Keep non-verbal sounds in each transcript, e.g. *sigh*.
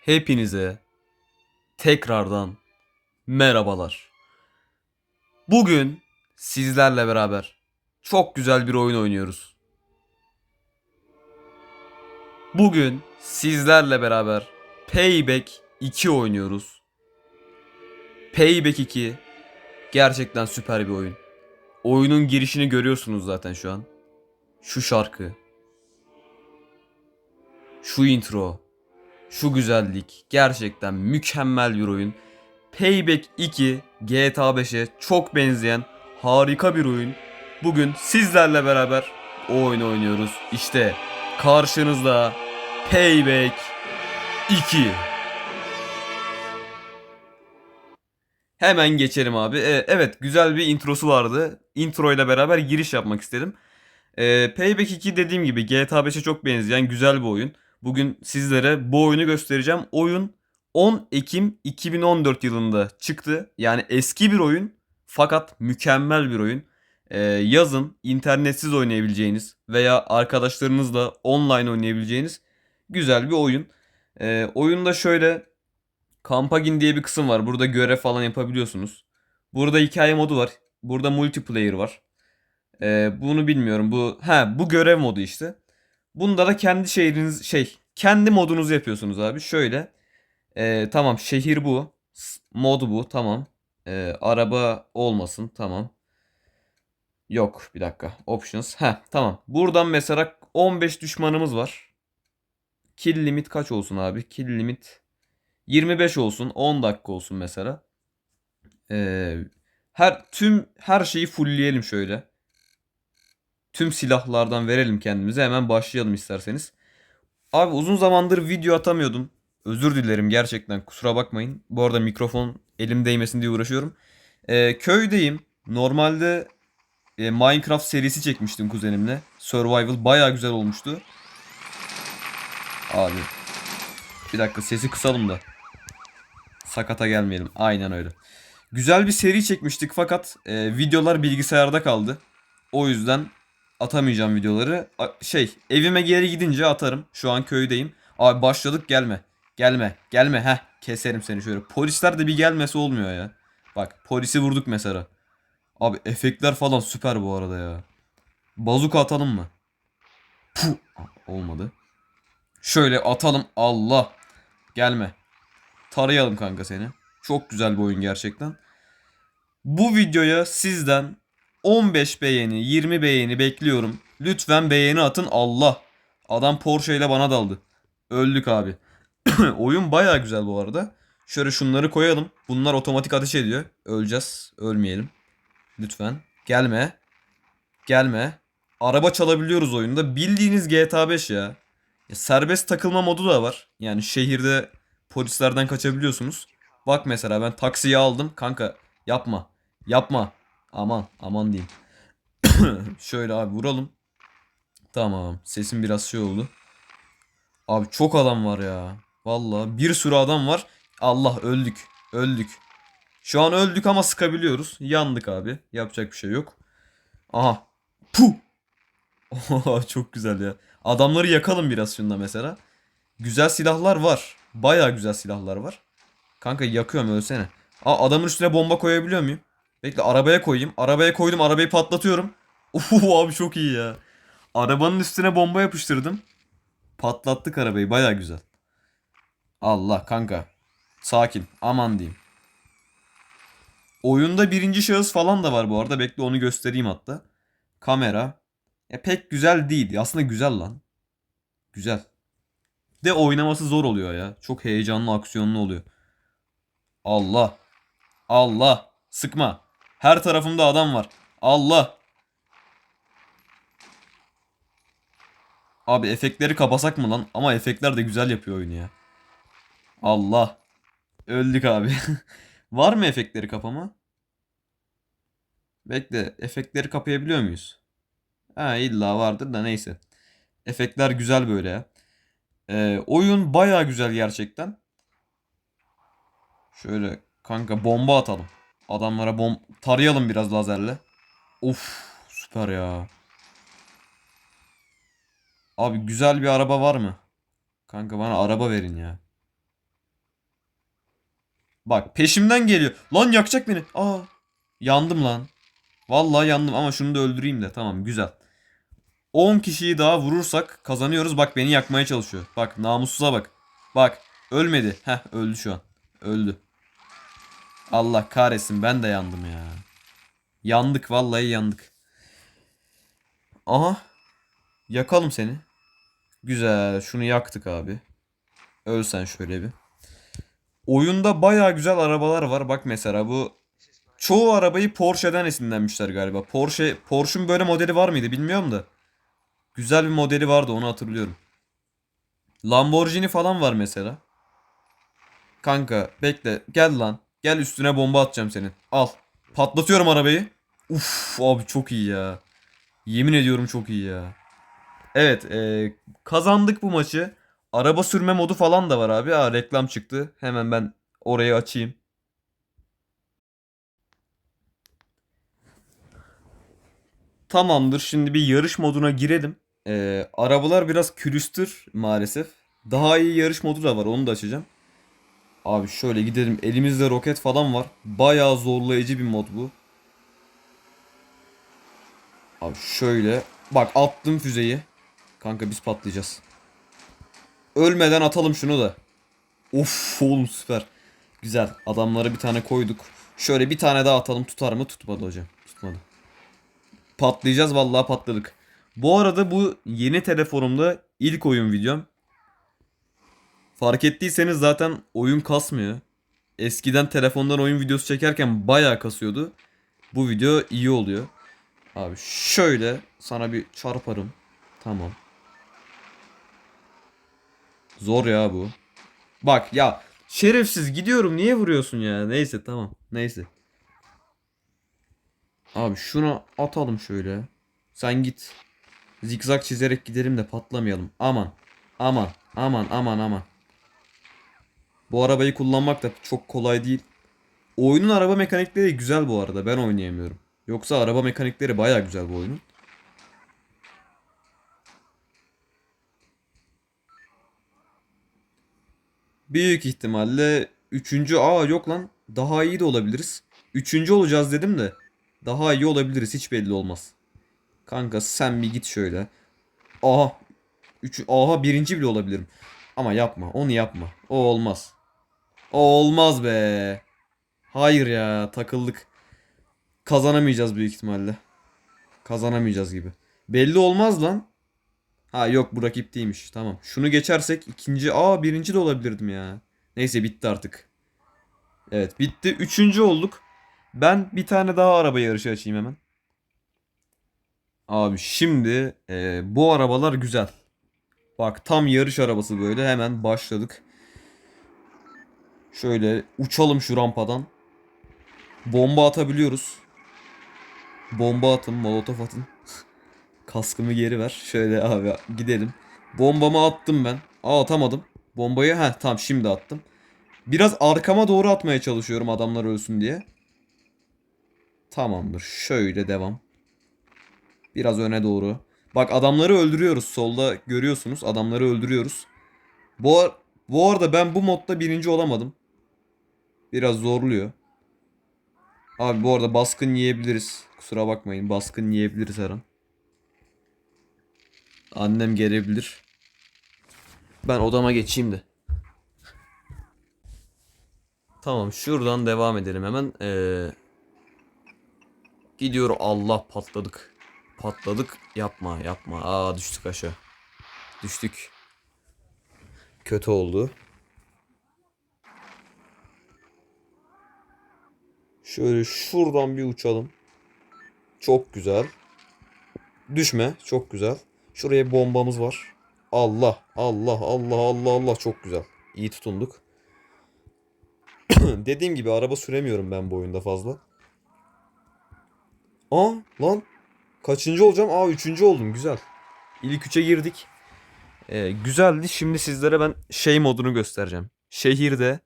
Hepinize tekrardan merhabalar. Bugün sizlerle beraber çok güzel bir oyun oynuyoruz. Bugün sizlerle beraber Payback 2 oynuyoruz. Payback 2 gerçekten süper bir oyun. Oyunun girişini görüyorsunuz zaten şu an. Şu şarkı. Şu intro. Şu güzellik gerçekten mükemmel bir oyun. Payback 2 GTA 5'e çok benzeyen harika bir oyun. Bugün sizlerle beraber o oyunu oynuyoruz. İşte karşınızda Payback 2. Hemen geçelim abi. Ee, evet güzel bir introsu vardı. Intro ile beraber giriş yapmak istedim. Ee, Payback 2 dediğim gibi GTA 5'e çok benzeyen güzel bir oyun. Bugün sizlere bu oyunu göstereceğim. Oyun 10 Ekim 2014 yılında çıktı. Yani eski bir oyun fakat mükemmel bir oyun. Ee, yazın internetsiz oynayabileceğiniz veya arkadaşlarınızla online oynayabileceğiniz güzel bir oyun. Ee, oyunda şöyle Kampagin diye bir kısım var. Burada görev falan yapabiliyorsunuz. Burada hikaye modu var. Burada multiplayer var. Ee, bunu bilmiyorum. Bu ha bu görev modu işte. Bunda da kendi şehriniz şey kendi modunuzu yapıyorsunuz abi. Şöyle e, tamam şehir bu. Mod bu tamam. E, araba olmasın tamam. Yok bir dakika. Options. Ha tamam. Buradan mesela 15 düşmanımız var. Kill limit kaç olsun abi? Kill limit 25 olsun. 10 dakika olsun mesela. E, her tüm her şeyi fullleyelim şöyle. Tüm silahlardan verelim kendimize. Hemen başlayalım isterseniz. Abi uzun zamandır video atamıyordum. Özür dilerim gerçekten kusura bakmayın. Bu arada mikrofon elim değmesin diye uğraşıyorum. Ee, köydeyim. Normalde e, Minecraft serisi çekmiştim kuzenimle. Survival baya güzel olmuştu. Abi. Bir dakika sesi kısalım da. Sakata gelmeyelim. Aynen öyle. Güzel bir seri çekmiştik fakat e, videolar bilgisayarda kaldı. O yüzden atamayacağım videoları. A- Şey evime geri gidince atarım. Şu an köydeyim. Abi başladık gelme. Gelme. Gelme. Heh keserim seni şöyle. Polisler de bir gelmesi olmuyor ya. Bak polisi vurduk mesela. Abi efektler falan süper bu arada ya. Bazuka atalım mı? Puh. Olmadı. Şöyle atalım. Allah. Gelme. Tarayalım kanka seni. Çok güzel bir oyun gerçekten. Bu videoya sizden 15 beğeni, 20 beğeni bekliyorum. Lütfen beğeni atın Allah. Adam Porsche ile bana daldı. Öldük abi. *clears throat* Oyun baya güzel bu arada. Şöyle şunları koyalım. Bunlar otomatik ateş ediyor. Öleceğiz. Ölmeyelim. Lütfen. Gelme. Gelme. Araba çalabiliyoruz oyunda. Bildiğiniz GTA 5 ya. Ya serbest takılma modu da var. Yani şehirde polislerden kaçabiliyorsunuz. Bak mesela ben taksiyi aldım. Kanka yapma. Yapma. Aman aman diyeyim. *clears throat* Şöyle abi vuralım. Tamam. Sesim biraz şey oldu. Abi çok adam var ya. Vallahi bir sürü adam var. Allah öldük. Öldük. Şu an öldük ama sıkabiliyoruz. Yandık abi. Yapacak bir şey yok. Aha. Puh. *laughs* Çok güzel ya. Adamları yakalım biraz şunda mesela. Güzel silahlar var. Baya güzel silahlar var. Kanka yakıyorum ölsene. Aa adamın üstüne bomba koyabiliyor muyum? Bekle arabaya koyayım. Arabaya koydum arabayı patlatıyorum. *laughs* Uhu abi çok iyi ya. Arabanın üstüne bomba yapıştırdım. Patlattık arabayı baya güzel. Allah kanka. Sakin. Aman diyeyim. Oyunda birinci şahıs falan da var bu arada. Bekle onu göstereyim hatta. Kamera. Ya pek güzel değil. Aslında güzel lan. Güzel. De oynaması zor oluyor ya. Çok heyecanlı, aksiyonlu oluyor. Allah. Allah. Sıkma. Her tarafımda adam var. Allah. Abi efektleri kapasak mı lan? Ama efektler de güzel yapıyor oyunu ya. Allah. Öldük abi. *laughs* var mı efektleri kapama? Bekle. Efektleri kapayabiliyor muyuz? Ha illa vardır da neyse. Efektler güzel böyle ya. Ee, oyun baya güzel gerçekten. Şöyle kanka bomba atalım. Adamlara bom tarayalım biraz lazerle. Of süper ya. Abi güzel bir araba var mı? Kanka bana araba verin ya. Bak peşimden geliyor. Lan yakacak beni. Aa. Yandım lan. Vallahi yandım ama şunu da öldüreyim de. Tamam güzel. 10 kişiyi daha vurursak kazanıyoruz. Bak beni yakmaya çalışıyor. Bak namussuza bak. Bak ölmedi. Heh öldü şu an. Öldü. Allah kahretsin ben de yandım ya. Yandık vallahi yandık. Aha. Yakalım seni. Güzel. Şunu yaktık abi. Ölsen şöyle bir. Oyunda baya güzel arabalar var. Bak mesela bu çoğu arabayı Porsche'den esinlenmişler galiba. Porsche Porsche'un böyle modeli var mıydı bilmiyorum da. Güzel bir modeli vardı onu hatırlıyorum. Lamborghini falan var mesela. Kanka bekle gel lan. Gel üstüne bomba atacağım senin. Al. Patlatıyorum arabayı. Uf abi çok iyi ya. Yemin ediyorum çok iyi ya. Evet e, kazandık bu maçı. Araba sürme modu falan da var abi. Aa, reklam çıktı. Hemen ben orayı açayım. Tamamdır. Şimdi bir yarış moduna girelim. Ee, arabalar biraz külüstür maalesef. Daha iyi yarış modu da var. Onu da açacağım. Abi şöyle gidelim. Elimizde roket falan var. Bayağı zorlayıcı bir mod bu. Abi şöyle. Bak attım füzeyi. Kanka biz patlayacağız. Ölmeden atalım şunu da. Of oğlum süper. Güzel. Adamlara bir tane koyduk. Şöyle bir tane daha atalım. Tutar mı? Tutmadı hocam. Tutmadı. Patlayacağız vallahi patladık. Bu arada bu yeni telefonumda ilk oyun videom. Fark ettiyseniz zaten oyun kasmıyor. Eskiden telefondan oyun videosu çekerken bayağı kasıyordu. Bu video iyi oluyor. Abi şöyle sana bir çarparım. Tamam. Zor ya bu. Bak ya şerefsiz gidiyorum niye vuruyorsun ya? Neyse tamam. Neyse. Abi şunu atalım şöyle. Sen git. Zikzak çizerek gidelim de patlamayalım. Aman. Aman. Aman aman aman. Bu arabayı kullanmak da çok kolay değil. Oyunun araba mekanikleri güzel bu arada. Ben oynayamıyorum. Yoksa araba mekanikleri baya güzel bu oyunun. Büyük ihtimalle üçüncü aa yok lan daha iyi de olabiliriz. Üçüncü olacağız dedim de daha iyi olabiliriz hiç belli olmaz. Kanka sen bir git şöyle. Aha. Üç, aha birinci bile olabilirim. Ama yapma onu yapma. O olmaz. Olmaz be. Hayır ya takıldık. Kazanamayacağız büyük ihtimalle. Kazanamayacağız gibi. Belli olmaz lan. Ha yok bu rakip değilmiş. Tamam. Şunu geçersek ikinci. Aa birinci de olabilirdim ya. Neyse bitti artık. Evet bitti. Üçüncü olduk. Ben bir tane daha araba yarışı açayım hemen. Abi şimdi e, bu arabalar güzel. Bak tam yarış arabası böyle hemen başladık. Şöyle uçalım şu rampadan. Bomba atabiliyoruz. Bomba atın, molotof atın. *laughs* Kaskımı geri ver. Şöyle abi gidelim. Bombamı attım ben. Aa atamadım. Bombayı ha tamam şimdi attım. Biraz arkama doğru atmaya çalışıyorum adamlar ölsün diye. Tamamdır. Şöyle devam. Biraz öne doğru. Bak adamları öldürüyoruz. Solda görüyorsunuz. Adamları öldürüyoruz. Bu, bu arada ben bu modda birinci olamadım. Biraz zorluyor. Abi bu arada baskın yiyebiliriz. Kusura bakmayın. Baskın yiyebiliriz her an. Annem gelebilir. Ben odama geçeyim de. Tamam şuradan devam edelim hemen. Ee, gidiyor Allah patladık. Patladık. Yapma yapma. Aa düştük aşağı. Düştük. Kötü oldu. Şöyle şuradan bir uçalım. Çok güzel. Düşme. Çok güzel. Şuraya bombamız var. Allah. Allah. Allah. Allah. Allah. Çok güzel. İyi tutunduk. *clears throat* Dediğim gibi araba süremiyorum ben bu oyunda fazla. Aa lan. Kaçıncı olacağım? Aa üçüncü oldum. Güzel. İlk üçe girdik. Ee, güzeldi. Şimdi sizlere ben şey modunu göstereceğim. Şehirde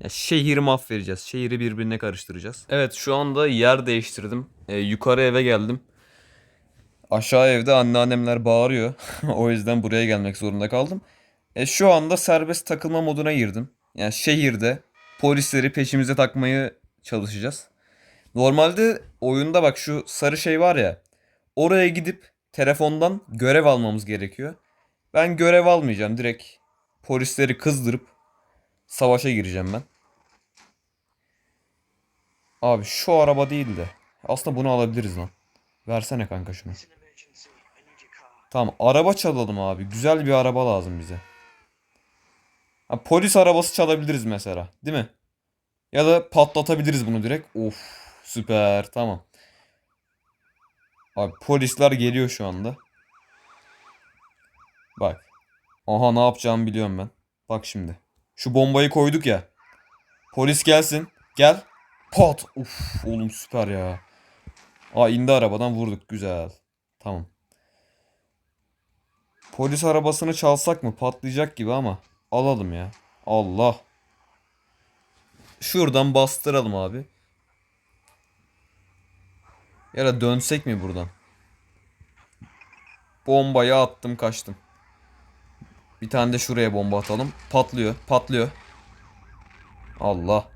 ya şehri mahvedeceğiz. Şehri birbirine karıştıracağız. Evet şu anda yer değiştirdim. Ee, yukarı eve geldim. Aşağı evde anneannemler bağırıyor. *laughs* o yüzden buraya gelmek zorunda kaldım. E, şu anda serbest takılma moduna girdim. Yani şehirde polisleri peşimize takmayı çalışacağız. Normalde oyunda bak şu sarı şey var ya. Oraya gidip telefondan görev almamız gerekiyor. Ben görev almayacağım. Direkt polisleri kızdırıp savaşa gireceğim ben. Abi şu araba değil de. Aslında bunu alabiliriz lan. Versene kanka şunu. Tamam araba çalalım abi. Güzel bir araba lazım bize. Ha, polis arabası çalabiliriz mesela. Değil mi? Ya da patlatabiliriz bunu direkt. Of süper tamam. Abi polisler geliyor şu anda. Bak. Aha ne yapacağımı biliyorum ben. Bak şimdi. Şu bombayı koyduk ya. Polis gelsin. Gel. Pat. Uf oğlum süper ya. Aa indi arabadan vurduk. Güzel. Tamam. Polis arabasını çalsak mı? Patlayacak gibi ama. Alalım ya. Allah. Şuradan bastıralım abi. Ya da dönsek mi buradan? Bombayı attım kaçtım. Bir tane de şuraya bomba atalım. Patlıyor. Patlıyor. Allah.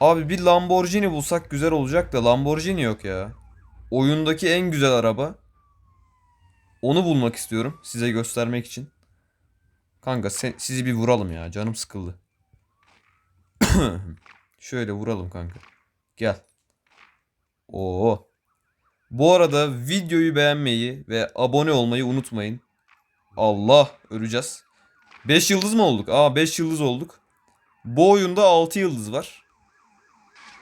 Abi bir Lamborghini bulsak güzel olacak da Lamborghini yok ya. Oyundaki en güzel araba. Onu bulmak istiyorum size göstermek için. Kanka sen, sizi bir vuralım ya. Canım sıkıldı. *clears throat* Şöyle vuralım kanka. Gel. Oo. Bu arada videoyu beğenmeyi ve abone olmayı unutmayın. Allah öleceğiz. 5 yıldız mı olduk? Aa 5 yıldız olduk. Bu oyunda 6 yıldız var.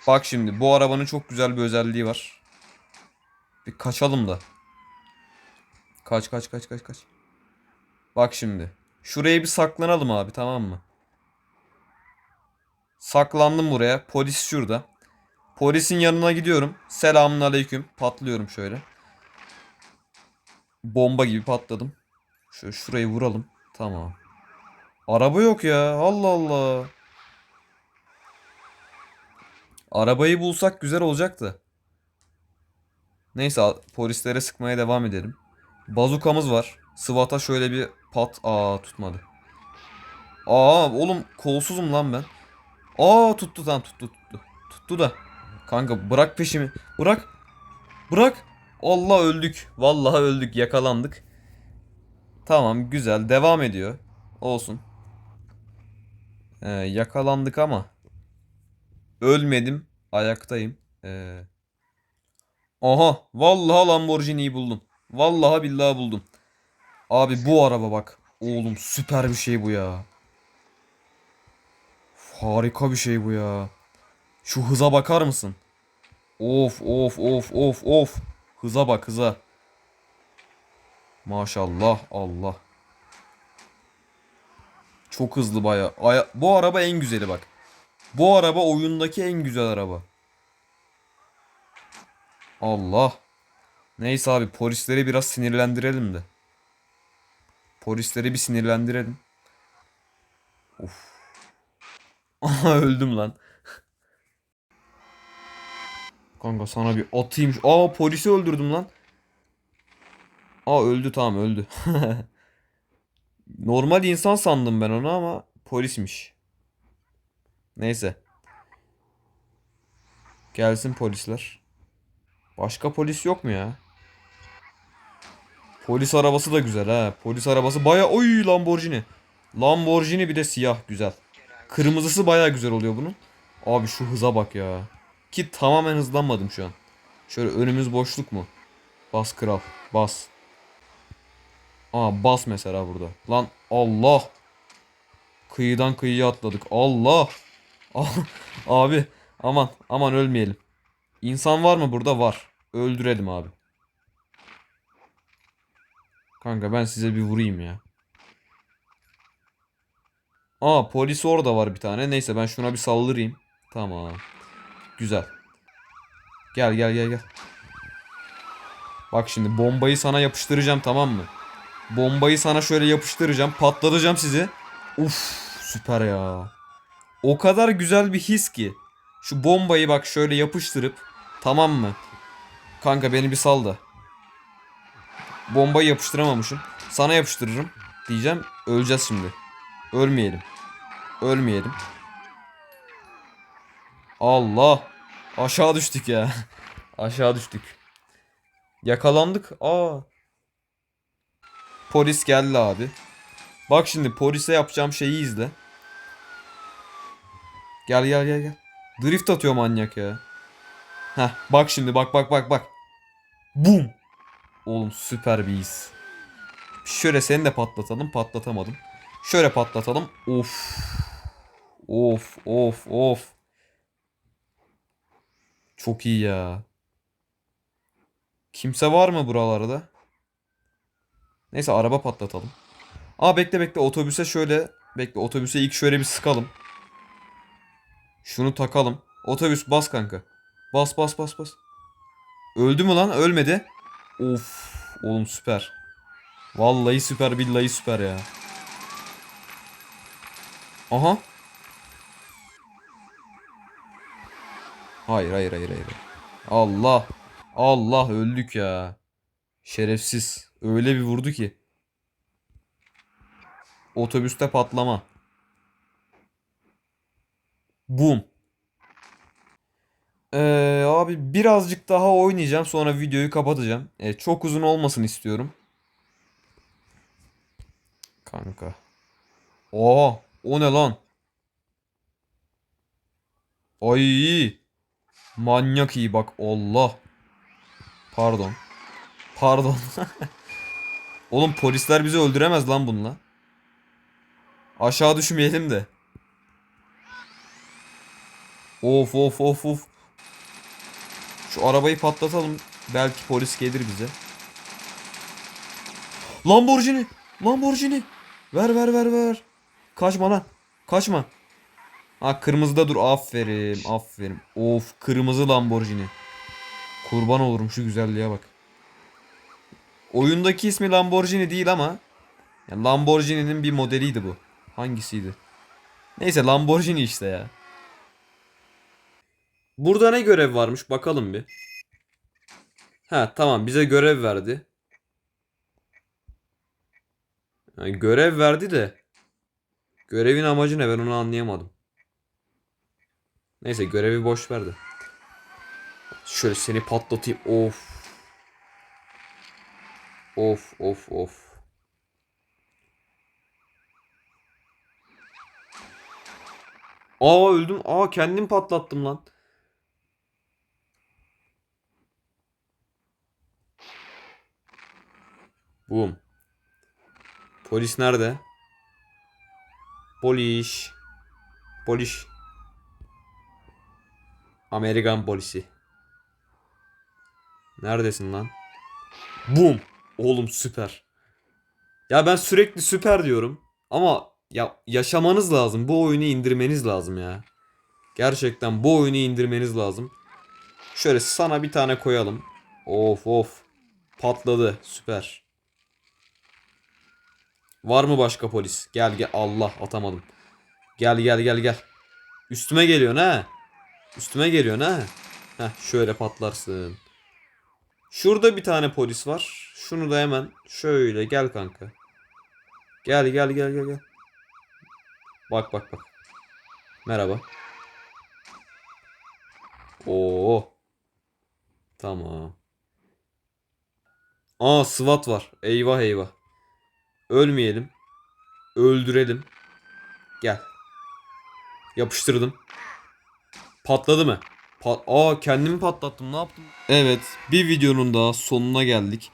Bak şimdi bu arabanın çok güzel bir özelliği var. Bir kaçalım da. Kaç kaç kaç kaç kaç. Bak şimdi. Şuraya bir saklanalım abi tamam mı? Saklandım buraya. Polis şurada. Polisin yanına gidiyorum. Selamun aleyküm. Patlıyorum şöyle. Bomba gibi patladım. Şöyle şurayı vuralım. Tamam. Araba yok ya. Allah Allah. Arabayı bulsak güzel olacaktı. Neyse polislere sıkmaya devam edelim. Bazukamız var. SWAT'a şöyle bir pat. Aa tutmadı. Aa oğlum kolsuzum lan ben. Aa tuttu tamam tuttu tuttu. Tuttu da. Kanka bırak peşimi. Bırak. Bırak. Allah öldük. Vallahi öldük. Yakalandık. Tamam güzel. Devam ediyor. Olsun. Ee, yakalandık ama. Ölmedim. Ayaktayım. Ee... Aha. Vallahi Lamborghini'yi buldum. Vallahi billahi buldum. Abi bu araba bak. Oğlum süper bir şey bu ya. Harika bir şey bu ya. Şu hıza bakar mısın? Of of of of of. Hıza bak hıza. Maşallah Allah. Çok hızlı baya. Aya- Bu araba en güzeli bak. Bu araba oyundaki en güzel araba. Allah. Neyse abi polisleri biraz sinirlendirelim de. Polisleri bir sinirlendirelim. Of. *laughs* Öldüm lan. Kanka sana bir atayım. Aa polisi öldürdüm lan. Aa öldü tamam öldü. *laughs* Normal insan sandım ben onu ama polismiş. Neyse. Gelsin polisler. Başka polis yok mu ya? Polis arabası da güzel ha. Polis arabası baya oy Lamborghini. Lamborghini bir de siyah güzel. Kırmızısı baya güzel oluyor bunun. Abi şu hıza bak ya. Ki tamamen hızlanmadım şu an. Şöyle önümüz boşluk mu? Bas kral. Bas. Aa bas mesela burada. Lan Allah. Kıyıdan kıyıya atladık. Allah. *laughs* abi aman aman ölmeyelim. İnsan var mı burada? Var. Öldürelim abi. Kanka ben size bir vurayım ya. Aa polis orada var bir tane. Neyse ben şuna bir saldırayım. Tamam. Güzel. Gel gel gel gel. Bak şimdi bombayı sana yapıştıracağım tamam mı? Bombayı sana şöyle yapıştıracağım. Patlatacağım sizi. Uf süper ya. O kadar güzel bir his ki. Şu bombayı bak şöyle yapıştırıp. Tamam mı? Kanka beni bir sal da. Bombayı yapıştıramamışım. Sana yapıştırırım. Diyeceğim. Öleceğiz şimdi. Ölmeyelim. Ölmeyelim. Allah. Aşağı düştük ya. *laughs* Aşağı düştük. Yakalandık. Aa. Polis geldi abi. Bak şimdi polise yapacağım şeyi izle. Gel gel gel gel. Drift atıyor manyak ya. Heh bak şimdi bak bak bak bak. Bum. Oğlum süper bir his. Şöyle seni de patlatalım. Patlatamadım. Şöyle patlatalım. Of. Of of of. Çok iyi ya. Kimse var mı buralarda? Neyse araba patlatalım. Aa bekle bekle otobüse şöyle bekle otobüse ilk şöyle bir sıkalım. Şunu takalım. Otobüs bas kanka. Bas bas bas bas. Öldü mü lan? Ölmedi. Of oğlum süper. Vallahi süper billahi süper ya. Aha. Hayır hayır hayır hayır. Allah. Allah öldük ya. Şerefsiz. Öyle bir vurdu ki. Otobüste patlama. Boom. Ee, abi birazcık daha oynayacağım sonra videoyu kapatacağım. Ee, çok uzun olmasın istiyorum. Kanka. Oha o ne lan? Ay manyak iyi bak Allah. Pardon. Pardon. *laughs* Oğlum polisler bizi öldüremez lan bununla. Aşağı düşmeyelim de. Of of of of. Şu arabayı patlatalım. Belki polis gelir bize. Lamborghini. Lamborghini. Ver ver ver ver. Kaçma lan. Kaçma. Ha kırmızıda dur. Aferin. Aferin. Of kırmızı Lamborghini. Kurban olurum şu güzelliğe bak. Oyundaki ismi Lamborghini değil ama yani Lamborghini'nin bir modeliydi bu. Hangisiydi? Neyse Lamborghini işte ya. Burada ne görev varmış bakalım bir. Ha tamam bize görev verdi. Yani görev verdi de görevin amacı ne ben onu anlayamadım. Neyse görevi boş verdi. Şöyle seni patlatayım. Of. Of of of. Aa öldüm. Aa kendim patlattım lan. Boom. Polis nerede? Polis. Polis. Amerikan polisi. Neredesin lan? Boom. Oğlum süper. Ya ben sürekli süper diyorum. Ama ya yaşamanız lazım. Bu oyunu indirmeniz lazım ya. Gerçekten bu oyunu indirmeniz lazım. Şöyle sana bir tane koyalım. Of of. Patladı. Süper. Var mı başka polis? Gel gel. Allah atamadım. Gel gel gel gel. Üstüme geliyorsun ha. Üstüme geliyorsun ha. Heh şöyle patlarsın. Şurada bir tane polis var. Şunu da hemen şöyle gel kanka. Gel gel gel gel gel. Bak bak bak. Merhaba. Oo. Tamam. Aa SWAT var. Eyvah eyvah. Ölmeyelim. Öldürelim. Gel. Yapıştırdım. Patladı mı? Pat Aa kendimi patlattım ne yaptım? Evet bir videonun daha sonuna geldik.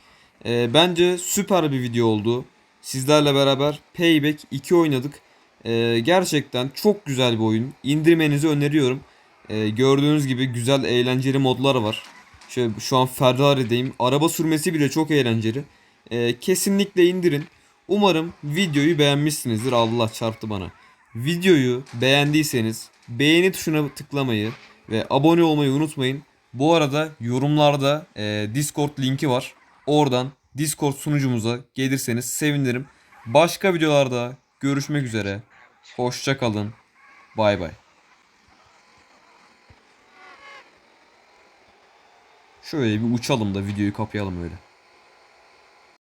Ee, bence süper bir video oldu. Sizlerle beraber Payback 2 oynadık. Ee, gerçekten çok güzel bir oyun. İndirmenizi öneriyorum. Ee, gördüğünüz gibi güzel eğlenceli modlar var. Şöyle, şu an Ferrari'deyim. Araba sürmesi bile çok eğlenceli. Ee, kesinlikle indirin. Umarım videoyu beğenmişsinizdir. Allah çarptı bana. Videoyu beğendiyseniz beğeni tuşuna tıklamayı ve abone olmayı unutmayın. Bu arada yorumlarda e, Discord linki var. Oradan Discord sunucumuza gelirseniz sevinirim. Başka videolarda görüşmek üzere. Hoşça kalın. Bay bay. Şöyle bir uçalım da videoyu kapayalım öyle.